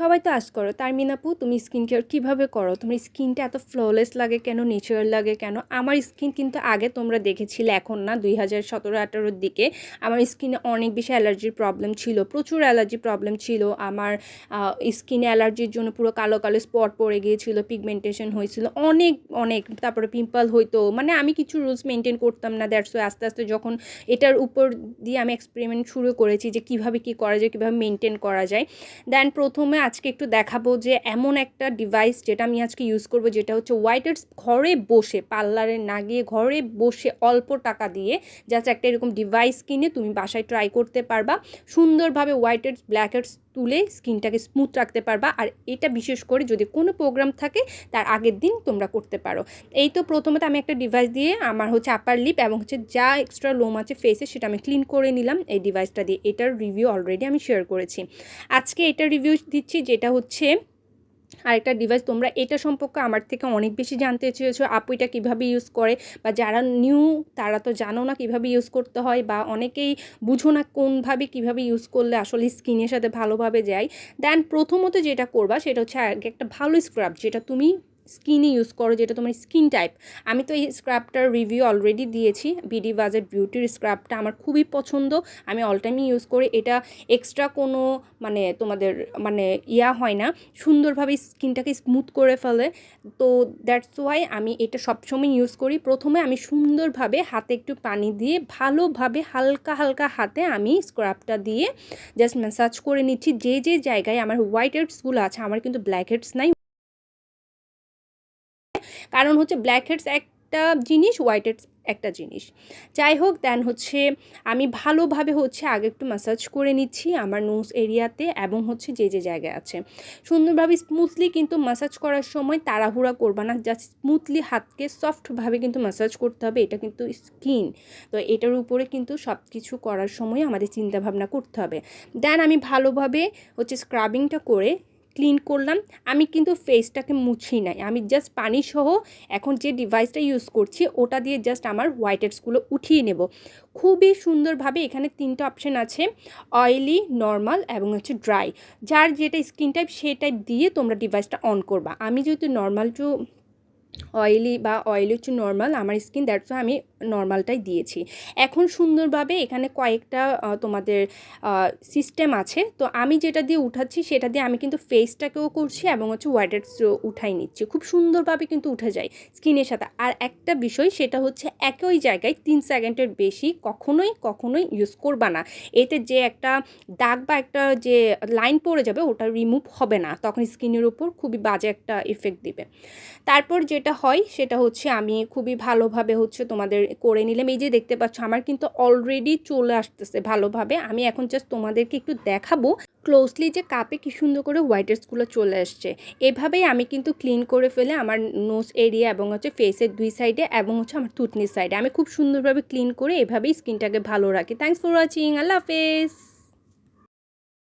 সবাই তো আস করো, তার মিনাপু তুমি স্কিন কেয়ার কীভাবে করো? তোমার স্কিনটা এত ফ্ললেস লাগে কেন? নেচারাল লাগে কেন? আমার স্কিন কিন্তু আগে তোমরা দেখেছিলে, এখন না, দুই হাজার সতেরো আঠারোর দিকে। আমার স্কিনে অনেক বেশি অ্যালার্জির প্রবলেম ছিল, প্রচুর অ্যালার্জি প্রবলেম ছিল। আমার স্কিনে অ্যালার্জির জন্য পুরো কালো কালো স্পট পড়ে গিয়েছিল পিগমেন্টেশন হয়েছিল, অনেক অনেক। তারপরে পিম্পল হইতো মানে আমি কিছু রুলস মেনটেন করতাম না দ্যাটস আস্তে আস্তে যখন এটার উপর দিয়ে আমি এক্সপেরিমেন্ট শুরু করেছি যে কীভাবে কী করা যায়, কীভাবে মেনটেন করা যায়। দেন প্রথমে আজকে একটু দেখাবো যে এমন একটা ডিভাইস যেটা আমি আজকে ইউজ করব, যেটা হচ্ছে হোয়াইটার্স ঘরে বসে পার্লারে না গিয়ে ঘরে বসে অল্প টাকা দিয়ে জাস্ট একটা এরকম ডিভাইস কিনে তুমি বাসায় ট্রাই করতে পারবা। সুন্দরভাবে হোয়াইটার্স ব্ল্যাকহেডস তুলে স্কিনটাকে স্মুথ রাখতে পারবা। আর এটা বিশেষ করে যদি কোনো প্রোগ্রাম থাকে, তার আগের দিন তোমরা করতে পারো। এই তো প্রথমত আমি একটা ডিভাইস দিয়ে আমার হচ্ছে আপার লিপ এবং হচ্ছে যা এক্সট্রা লোম আছে ফেসে সেটা আমি ক্লিন করে নিলাম। এই ডিভাইসটা দিয়ে। এটার রিভিউ অলরেডি আমি শেয়ার করেছি। আজকে এটার রিভিউ দিচ্ছি, যেটা হচ্ছে আরেকটা ডিভাইস তোমরা এটা সম্পর্কে আমার থেকে অনেক বেশি জানতে চেয়েছো, আপু এটা কীভাবে ইউজ করে? বা যারা নিউ তারা তো জানো না কীভাবে ইউজ করতে হয়, বা অনেকেই বুঝো না কোনভাবে কীভাবে ইউজ করলে আসলে স্কিনের সাথে ভালোভাবে যায়। দেন প্রথমত যেটা করবা, সেটা হচ্ছে একটা ভালো স্ক্রাব যেটা তুমি স্কিনে ইউজ করো, যেটা তোমার স্কিন টাইপ আমি তো এই স্ক্রাবটার রিভিউ অলরেডি দিয়েছি বিডি বাজেট বিউটির স্ক্রাবটা আমার খুবই পছন্দ, আমি অল টাইমই ইউজ করি। এটা এক্সট্রা কোনো মানে তোমাদের মানে ইয়া হয় না, সুন্দরভাবে স্কিনটাকে স্মুথ করে ফেলে। তো দ্যাটস ওয়াই আমি এটা সবসময় ইউজ করি। প্রথমে আমি সুন্দরভাবে হাতে একটু পানি দিয়ে ভালোভাবে হালকা হালকা হাতে আমি স্ক্রাবটা দিয়ে জাস্ট ম্যাসাজ করে নিচ্ছি। যে যে জায়গায় আমার হোয়াইট হেডসগুলো আছে, আমার কিন্তু ব্ল্যাক হেডস নাই। কারণ হচ্ছে ব্ল্যাক হেডস একটা জিনিস হোয়াইট হেডস একটা জিনিস। যাই হোক দেন হচ্ছে আমি ভালোভাবে হচ্ছে আগে একটু ম্যাসাজ করে নিচ্ছি আমার নোজ এরিয়াতে এবং হচ্ছে যে যে জায়গায় আছে। সুন্দরভাবে স্মুথলি কিন্তু ম্যাসাজ করার সময় তাড়াহুড়া করবা না জাস্ট স্মুথলি হাতকে সফটভাবে কিন্তু ম্যাসাজ করতে হবে, এটা কিন্তু স্কিন তো এটার উপরে কিন্তু সব কিছু করার সময় আমাদের চিন্তাভাবনা করতে হবে। দেন আমি ভালোভাবে হচ্ছে স্ক্রাবিংটা করে ক্লিন করলাম। আমি কিন্তু ফেসটাকে মুছি নাই। আমি জাস্ট পানি সহ এখন যে ডিভাইসটা ইউজ করছি, ওটা দিয়ে জাস্ট আমার হোয়াইটেডসগুলো উঠিয়ে নেব। খুবই সুন্দরভাবে এখানে তিনটা অপশান আছে অয়েলি নর্মাল এবং হচ্ছে ড্রাই যার যেটা স্কিন টাইপ সেই টাইপ দিয়ে তোমরা ডিভাইসটা অন করবা। আমি যেহেতু নর্মাল টু অয়েলি বা অয়েলি হচ্ছে নর্মাল আমার স্কিন দ্যাটস আমি নর্মালটাই দিয়েছি। এখন সুন্দরভাবে এখানে কয়েকটা তোমাদের সিস্টেম আছে। তো আমি যেটা দিয়ে উঠাচ্ছি, সেটা দিয়ে আমি কিন্তু ফেসটাকেও করছি এবং হচ্ছে হোয়াইটেডস উঠাই নিচ্ছি। খুব সুন্দরভাবে কিন্তু উঠে যায় স্কিনের সাথে। আর একটা বিষয়, সেটা হচ্ছে একই জায়গায় তিন সেকেন্ডের বেশি কখনোই কখনোই ইউজ করবা না। এতে যে একটা দাগ বা একটা যে লাইন পড়ে যাবে, ওটা রিমুভ হবে না। তখন স্কিনের উপর খুবই বাজে একটা এফেক্ট দিবে। তারপর যেটা হয় সেটা হচ্ছে আমি খুবই ভালোভাবে হচ্ছে তোমাদের করে নিলাম। এই যে দেখতে পাচ্ছ, আমার কিন্তু অলরেডি চলে আসতেছে ভালোভাবে। আমি এখন জাস্ট তোমাদেরকে একটু দেখাবো ক্লোজলি যে কাপে কি সুন্দর করে হোয়াইটার্সগুলো চলে আসছে। এভাবেই আমি কিন্তু ক্লিন করে ফেলে আমার নোজ এরিয়া এবং হচ্ছে ফেসের দুই সাইডে এবং হচ্ছে আমার থুতনির সাইডে আমি খুব সুন্দরভাবে ক্লিন করে এভাবেই স্কিনটাকে ভালো রাখি। থ্যাংকস ফর ওয়াচিং আল্লাহ হাফেজ!